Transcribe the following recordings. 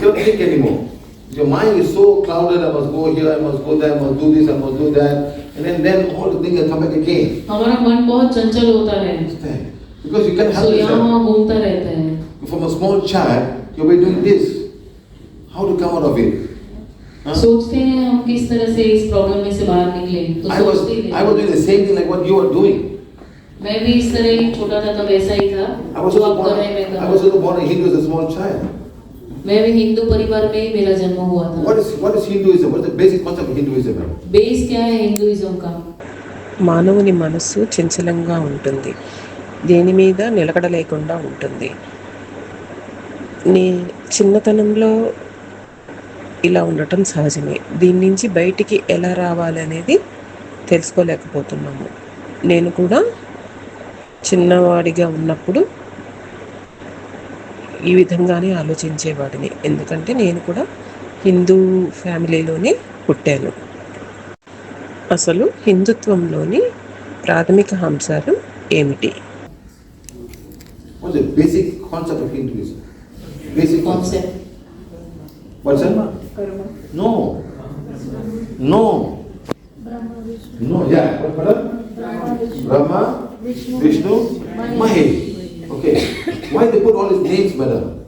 cannot think anymore. Your mind is so clouded, I must go here, I must go there, I must do this, I must do that. And then, then all the things will come back again. हमारा मन बहुत चंचल होता है Understand? Because you can so help यहाँ yourself. वहाँ घूमता रहता है From a small child, you'll be doing this. How to come out of it? Huh? सोचते हैं हम किस तरह से इस प्रॉब्लम में से बाहर निकले तो I was, सोचते ही I was doing the same thing like what you are doing. मैं भी इस तरह ही छोटा था तब ऐसा ही था I was जो also आप born, कर रहे हैं मैं कर I रहा was हूँ। also born a Hindu as a small child. मैं भी हिंदू परिवार में ही मेरा जन्म हुआ What था is, what is Hinduism? What is the basic concept of Hinduism? Base क्या है हिंदुइज्म का మానవుని మనస్సు చంచలంగా ఉంటుంది దేని మీద నిలకడ లేకుండా ఉంటుంది నీ చిన్నతనంలో ఇలా ఉండటం సహజమే దీని నుంచి బయటికి ఎలా రావాలనేది తెలుసుకోలేకపోతున్నాము నేను కూడా చిన్నవాడిగా ఉన్నప్పుడు ఈ విధంగానే ఆలోచించేవాడిని ఎందుకంటే నేను కూడా హిందూ ఫ్యామిలీలోనే పుట్టాను. అసలు హిందుత్వంలోని ప్రాథమిక అంశాలు ఏమిటి? Brahma Vishnu Mahesh yeah. What, what? Brahma, Vishnu, Mahesh. Okay. Why they put all these names, madam?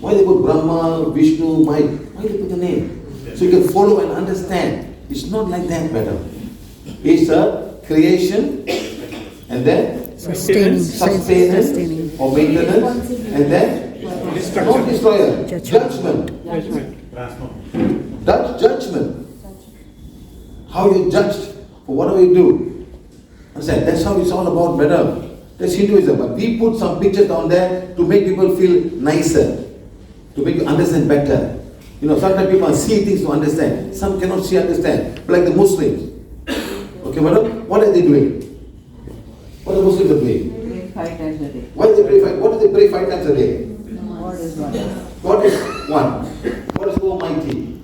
Why they put Brahma, Vishnu, Mike? Why they put the name? So you can follow and understand. It's not like that, madam. It's a creation and then Sustaining. sustenance Sustaining. or maintenance and then destruction. not destroyer, judgment. Judge, judgment. How you judged for whatever you do. Understand? That's how it's all about, madam. That's Hinduism. But we put some pictures down there to make people feel nicer, to make you understand better. You know, sometimes people see things to understand. Some cannot see, understand. Like the Muslims. Okay, madam? What are they doing? What are the Muslims doing? Five times a day. Why do they pray five? What do they pray five times a day? God is one. God is one. God is Almighty.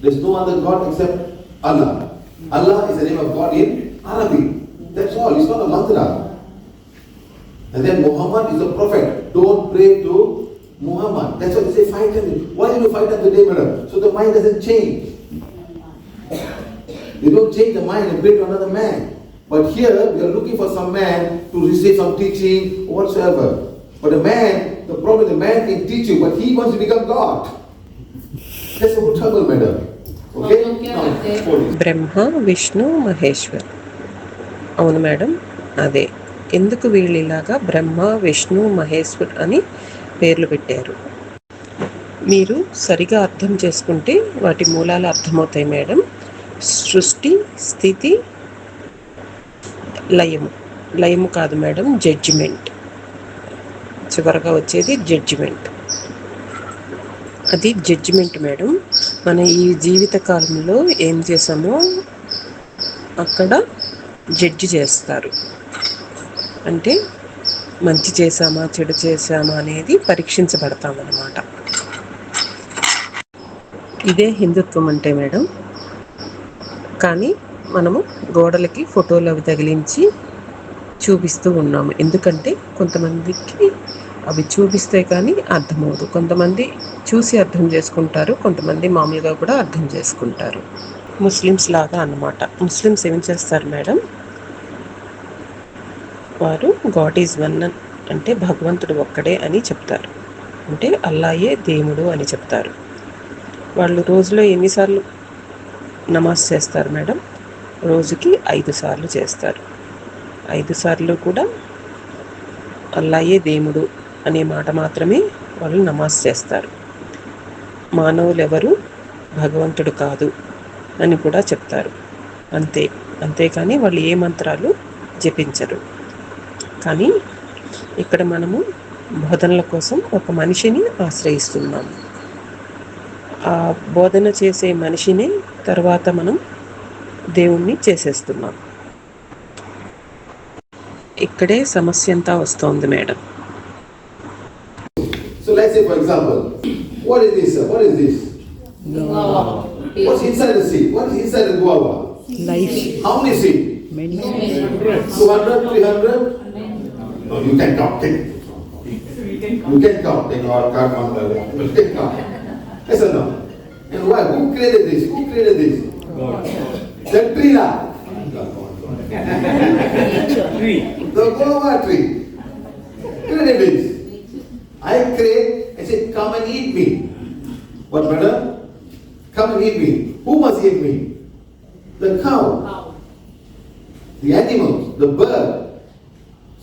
There's no other God except Allah. Allah is the name of God in Arabic. That's all. It's not a mantra. And then Muhammad is a prophet. Don't pray to Muhammad. That's why they say fight him. Why do you fight him today, madam? So the mind doesn't change. You don't change the mind and pray to another man. But here we are looking for some man to receive some teaching whatsoever. But a man, the problem the man can teach you, but he wants to become God. That's a trouble, madam. Okay? Brahma Vishnu Maheshwar. అవును madam అదే ఎందుకు వీళ్ళు ఇలాగా బ్రహ్మ విష్ణు మహేశ్వర్ అని పేర్లు పెట్టారు? మీరు సరిగా అర్థం చేసుకుంటే వాటి మూలాలు అర్థమవుతాయి మేడం. సృష్టి స్థితి లయము. లయము కాదు మేడం జడ్జిమెంట్ చివరగా వచ్చేది జడ్జిమెంట్ అది జడ్జిమెంట్ మేడం. మన ఈ జీవిత కాలంలో ఏం చేసామో అక్కడ జడ్జి చేస్తారు. అంటే మంచి చేశామా చెడు చేసామా అనేది పరీక్షించబడతామన్నమాట. ఇదే హిందుత్వం అంటే మేడం. కానీ మనము గోడలకి ఫోటోలు అవి తగిలించి చూపిస్తూ ఉన్నాము. ఎందుకంటే కొంతమందికి అవి చూపిస్తే కానీ అర్థమవుదు కొంతమంది చూసి అర్థం చేసుకుంటారు కొంతమంది మామూలుగా కూడా అర్థం చేసుకుంటారు. ముస్లిమ్స్ లాగా అన్నమాట. ముస్లిమ్స్ ఏం చేస్తారు మేడం? వారు గాడ్ ఈజ్ వన్ అంటే భగవంతుడు ఒక్కడే అని చెప్తారు. అంటే అల్లాయే దేవుడు అని చెప్తారు. వాళ్ళు రోజులో ఎన్నిసార్లు నమాజ్ చేస్తారు మేడం? రోజుకి ఐదు సార్లు చేస్తారు. ఐదు సార్లు కూడా అల్లాయే దేవుడు అనే మాట మాత్రమే వాళ్ళు నమాజ్ చేస్తారు. మానవులు ఎవరు భగవంతుడు కాదు అని కూడా చెప్తారు. అంతే. అంతేకాని వాళ్ళు ఏ మంత్రాలు జపించరు. కానీ ఇక్కడ మనము బోధనల కోసం ఒక మనిషిని ఆశ్రయిస్తున్నాము ఆ బోధన చేసే మనిషినే తర్వాత మనం దేవుణ్ణి చేసేస్తున్నాం. ఇక్కడే సమస్య అంతా వస్తోంది madam. How No, you can count. Take it. You can count. Take our card on the You can count. Yes or no? And why? Who created this? Who created this? God. The tree lah. The guava tree. Created this. I create, I said, come and eat me. What brother? Come and eat me. Who must eat me? The cow, the bird.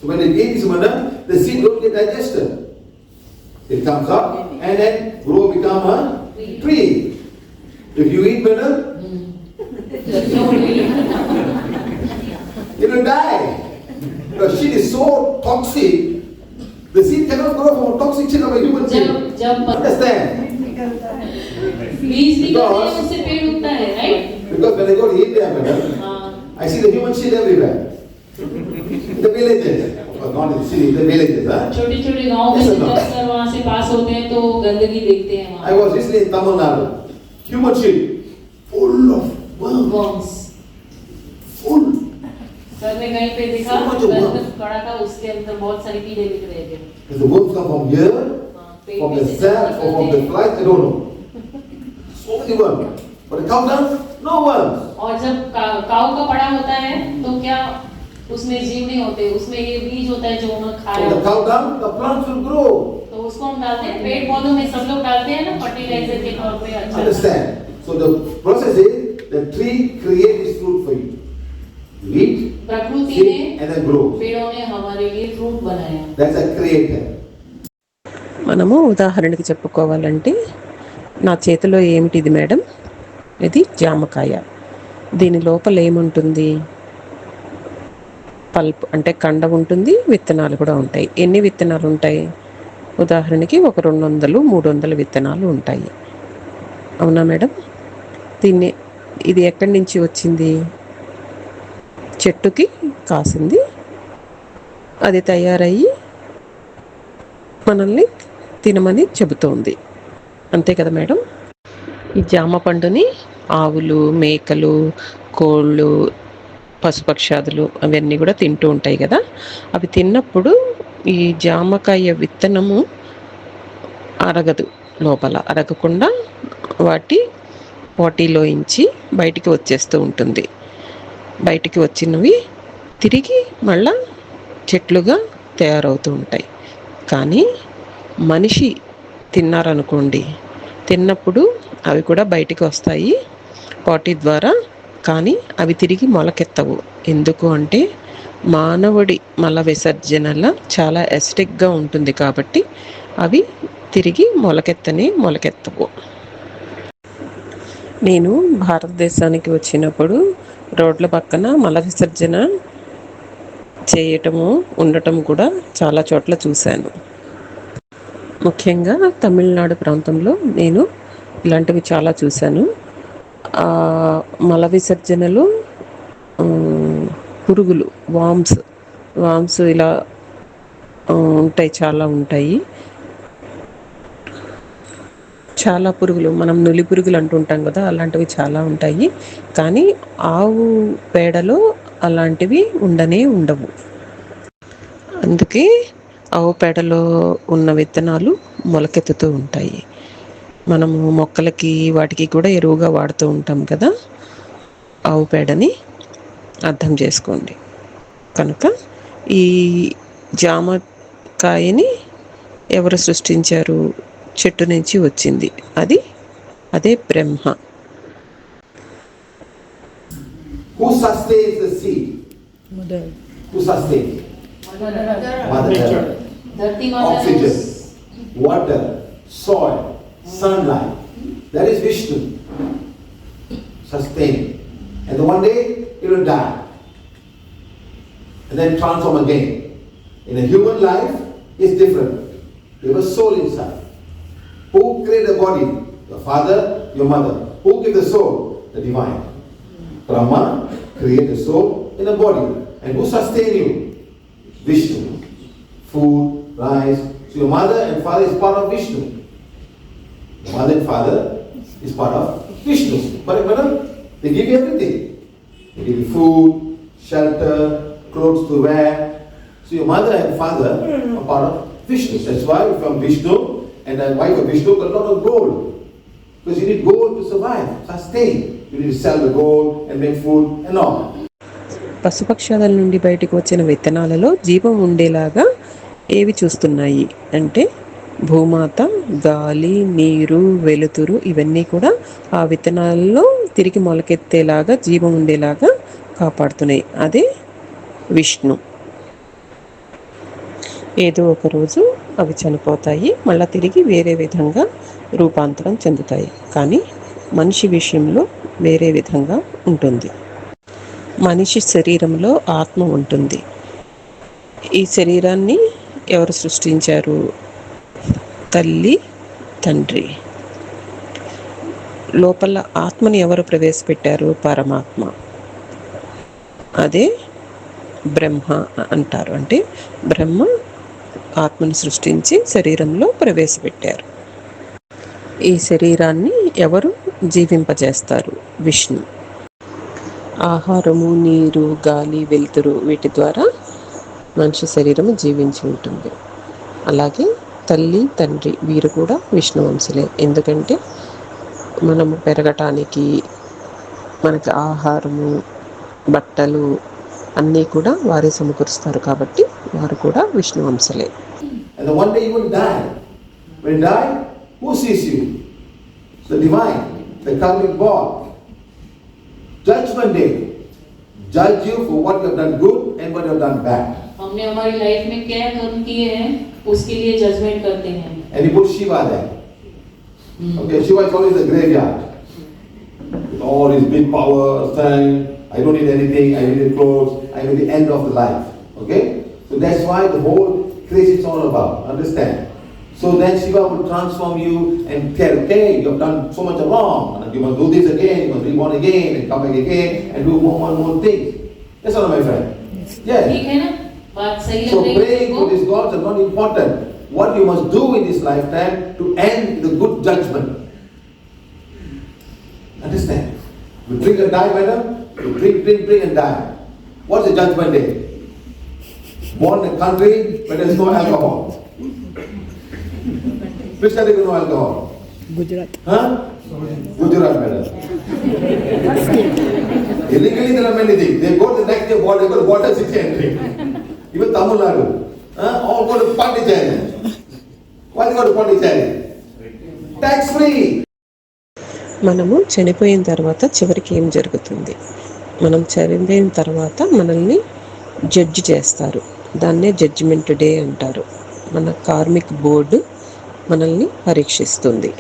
So when they eat this banana, the seed don't get digested. It comes up and then grow become a tree. If you eat banana, you will die. The seed is so toxic. The seed cannot grow from a toxic seed of a human being. Understand? Because, because when I go to India, I see the human seed everywhere. The villages, not in the city, the villages. छोटे छोटे गाँव में Yes or से no? जब वहाँ से पास होते हैं तो गंदगी देखते हैं I was recently in Tamil Nadu. Human seed, full of worms, worms full. Sir ने कहीं पे देखा So गंद पड़ा था उसके अंदर बहुत सारे कीड़े दिख रहे थे Does the worms come from here, हाँ, from the cell, or from the हैं। flies? I don't know. So many worms. But the cow down, no worms. और जब काऊ का पड़ा होता है तो क्या उसमें जीव नहीं होते उसमें ये बीज होता है जो उन्होंने खाया When the होता है। cow down, the plants will grow. तो उसको हम डालते हैं पेड़ पौधों में सब लोग डालते हैं ना फर्टिलाइजर के तौर पे अच्छा Understand? So the process is the tree creates its fruit for you. You eat, प्रकृति see, ने and then grow. पेड़ों ने हमारे लिए फ्रूट बनाया That's a creator. మనము ఉదాహరణకి చెప్పుకోవాలంటే నా చేతిలో ఏమిటిది మేడం ఇది జామకాయ దీని లోపల ఏముంటుంది పల్ప్ అంటే కండ ఉంటుంది విత్తనాలు కూడా ఉంటాయి. ఎన్ని విత్తనాలు ఉంటాయి? ఉదాహరణకి ఒక రెండు వందలు మూడు వందల విత్తనాలు ఉంటాయి. అవునా మేడం? దీన్ని ఇది ఎక్కడి నుంచి వచ్చింది? చెట్టుకి కాసింది. అది తయారయ్యి మనల్ని తినమని చెబుతోంది. అంతే కదా మేడం? ఈ జామ పండుని ఆవులు మేకలు కోళ్ళు పశుపక్షాదులు అవన్నీ కూడా తింటూ ఉంటాయి కదా. అవి తిన్నప్పుడు ఈ జామకాయ విత్తనము అరగదు లోపల. అరగకుండా వాటి పోటీలోంచి బయటికి వచ్చేస్తూ ఉంటుంది. బయటికి వచ్చినవి తిరిగి మళ్ళా చెట్లుగా తయారవుతూ ఉంటాయి. కానీ మనిషి తిన్నారనుకోండి తిన్నప్పుడు అవి కూడా బయటికి వస్తాయి. పాటి ద్వారా కానీ అవి తిరిగి మొలకెత్తవు. ఎందుకు అంటే మానవుడి మల విసర్జనల చాలా ఎస్టిక్గా ఉంటుంది కాబట్టి అవి తిరిగి మొలకెత్తనే మొలకెత్తవు. నేను భారతదేశానికి వచ్చినప్పుడు రోడ్ల పక్కన మల విసర్జన చేయటము ఉండటం కూడా చాలా చోట్ల చూశాను. ముఖ్యంగా తమిళనాడు ప్రాంతంలో నేను ఇలాంటివి చాలా చూశాను. మల విసర్జనలు పురుగులు వామ్స్ వామ్స్ ఇలా ఉంటాయి చాలా ఉంటాయి. చాలా పురుగులు మనం నులి పురుగులు అంటుంటాం కదా అలాంటివి చాలా ఉంటాయి. కానీ ఆవు పేడలో అలాంటివి ఉండనే ఉండవు. అందుకే ఆవు పేడలో ఉన్న విత్తనాలు మొలకెత్తుతూ ఉంటాయి. మనము మొక్కలకి వాటికి కూడా ఎరువుగా వాడుతూ ఉంటాం కదా ఆవు పేడని అర్థం చేసుకోండి కనుక ఈ జామకాయని ఎవరు సృష్టించారు చెట్టు నుంచి వచ్చింది అది అదే బ్రహ్మ Who sustains? Mother. Mother. Mother. Mother. Sunlight. That is Vishnu. Sustain. And one day it will die. And then transform again. In a human life, it's different. You have a soul inside. Who created the body? Your father, your mother. Who gave the soul? The divine. Brahma created the soul in the body. And who sustain you? Vishnu. Food, rice. So your mother and father is part of Vishnu. Mother and father is part of Vishnu. But madam, they give you everything. They give you food, shelter, clothes to wear. So your mother and father are part of Vishnu. That's why from Vishnu and the wife of Vishnu got a lot of gold. Because you need gold to survive, sustain. You need to sell the gold and make food and all. పశుపక్షాదుల నుండి బయటకు వచ్చిన విత్తనాలలో జీవం ఉండేలాగా ఏవి చూస్తున్నాయి అంటే భూమాత గాలి నీరు వెలుతురు ఇవన్నీ కూడా ఆ విత్తనాల్లో తిరిగి మొలకెత్తేలాగా జీవం ఉండేలాగా కాపాడుతున్నాయి. అదే విష్ణు. ఏదో ఒక రోజు అవి చనిపోతాయి మళ్ళీ తిరిగి వేరే విధంగా రూపాంతరం చెందుతాయి. కానీ మనిషి విషయంలో వేరే విధంగా ఉంటుంది. మనిషి శరీరంలో ఆత్మ ఉంటుంది. ఈ శరీరాన్ని ఎవరు సృష్టించారు? తల్లి తండ్రి. లోపల ఆత్మని ఎవరు ప్రవేశపెట్టారు? పరమాత్మ. అదే బ్రహ్మ అంటారు. అంటే బ్రహ్మ ఆత్మను సృష్టించి శరీరంలో ప్రవేశపెట్టారు. ఈ శరీరాన్ని ఎవరు జీవింపజేస్తారు? విష్ణు. ఆహారము నీరు గాలి వెలుతురు వీటి ద్వారా మనిషి శరీరం జీవించి ఉంటుంది. అలాగే తల్లి తండ్రి వీరు కూడా విష్ణు వంశులే ఎందుకంటే మనము పెరగటానికి మనకి ఆహారము బట్టలు అన్నీ కూడా వారే సమకూరుస్తారు కాబట్టి వారు కూడా Vishnu వంశలే And then one day you will die. When you die, who sees you? The divine, the karmic God. Judgment day. Judge you for what you have done good and what you have done bad. हमने हमारी life में क्या कर्म किए हैं उसके लिए judgement करते हैं And you put Shiva there. Okay, Shiva is always the graveyard. With all his big power, strength, I don't need anything, I don't need clothes, I need the end of the life. Okay? So that's why the whole craze is all about. Understand? So then Shiva will transform you and tell, okay, you have done so much wrong. And you must do this again, you must be born again, and come back again, and do more, more, more things. Yes or no, my friend? Yes. ठीक है ना बात सही So praying to these gods are not important. What you must do in this lifetime to end the good judgment. Understand? You drink and die, madam. You drink, drink, drink and die. What's the judgment day? Born in a country where there's no alcohol. Which country with no alcohol? Gujarat. Huh? Gujarat, madam. Illegally, there are many things. They go to the next day, they go to water city and drink. Even Tamil Nadu. All go to Pondicherry. Why go to Pondicherry? Tax free. మనము చనిపోయిన తర్వాత చివరికి ఏం జరుగుతుంది మనం చనిపోయిన తర్వాత మనల్ని జడ్జి చేస్తారు దాన్నే జడ్జిమెంట్ డే అంటారు మన కార్మిక్ బోర్డు మనల్ని పరీక్షిస్తుంది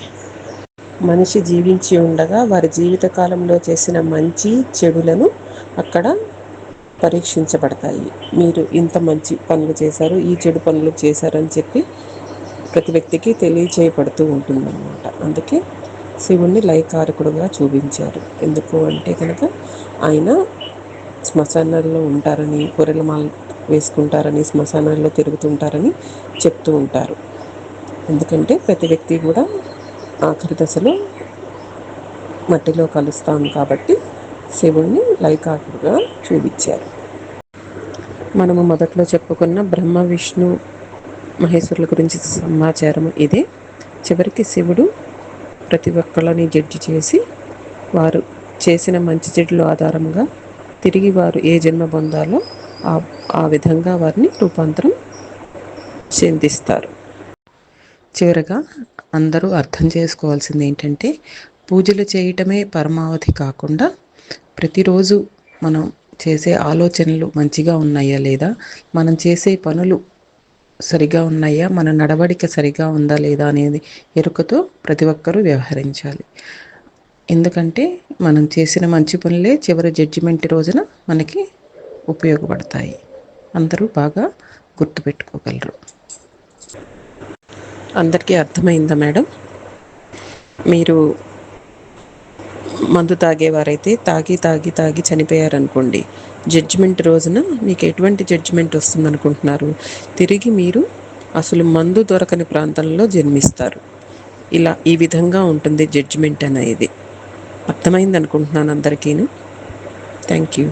మనిషి జీవించి ఉండగా వారి జీవితకాలంలో చేసిన మంచి చెడులను అక్కడ పరీక్షించబడతాయి. మీరు ఇంత మంచి పనులు చేశారు ఈ చెడు పనులు చేశారని చెప్పి ప్రతి వ్యక్తికి తెలియచేయబడుతూ ఉంటుందన్నమాట. అందుకే శివుణ్ణి లయకారకుడుగా చూపించారు. ఎందుకు అంటే కనుక ఆయన శ్మశానాల్లో ఉంటారని గొర్రెల మాల వేసుకుంటారని శ్మశానాల్లో తిరుగుతుంటారని చెప్తూ ఉంటారు. ఎందుకంటే ప్రతి వ్యక్తి కూడా ఆఖరి దశలో మట్టిలో కలుస్తాం కాబట్టి శివుణ్ణి లైకాకుడుగా చూపించారు. మనము మొదట్లో చెప్పుకున్న బ్రహ్మ విష్ణు మహేశ్వరుల గురించి సమాచారం ఇదే. చివరికి శివుడు ప్రతి ఒక్కళ్ళని జడ్జి చేసి వారు చేసిన మంచి చెడుల ఆధారంగా తిరిగి వారు ఏ జన్మ పొందాలో ఆ ఆ విధంగా వారిని రూపాంతరం చెందిస్తారు. చివరగా అందరూ అర్థం చేసుకోవాల్సింది ఏంటంటే పూజలు చేయటమే పరమావధి కాకుండా ప్రతిరోజు మనం చేసే ఆలోచనలు మంచిగా ఉన్నాయా లేదా? మనం చేసే పనులు సరిగా ఉన్నాయా? మన నడవడిక సరిగా ఉందా లేదా అనేది ఎరుకతో ప్రతి ఒక్కరూ వ్యవహరించాలి. ఎందుకంటే మనం చేసిన మంచి పనులే చివరి జడ్జిమెంట్ రోజున మనకి ఉపయోగపడతాయి. అందరూ బాగా గుర్తుపెట్టుకోగలరు. అందరికీ అర్థమైందా మేడం? మీరు మందు తాగేవారైతే తాగి తాగి తాగి చనిపోయారనుకోండి. జడ్జిమెంట్ రోజున మీకు ఎటువంటి జడ్జిమెంట్ వస్తుంది అనుకుంటున్నారు తిరిగి మీరు అసలు మందు దొరకని ప్రాంతంలో జన్మిస్తారు. ఇలా ఈ విధంగా ఉంటుంది జడ్జిమెంట్ అనేది. అర్థమైంది అనుకుంటున్నాను అందరికీను. Thank you.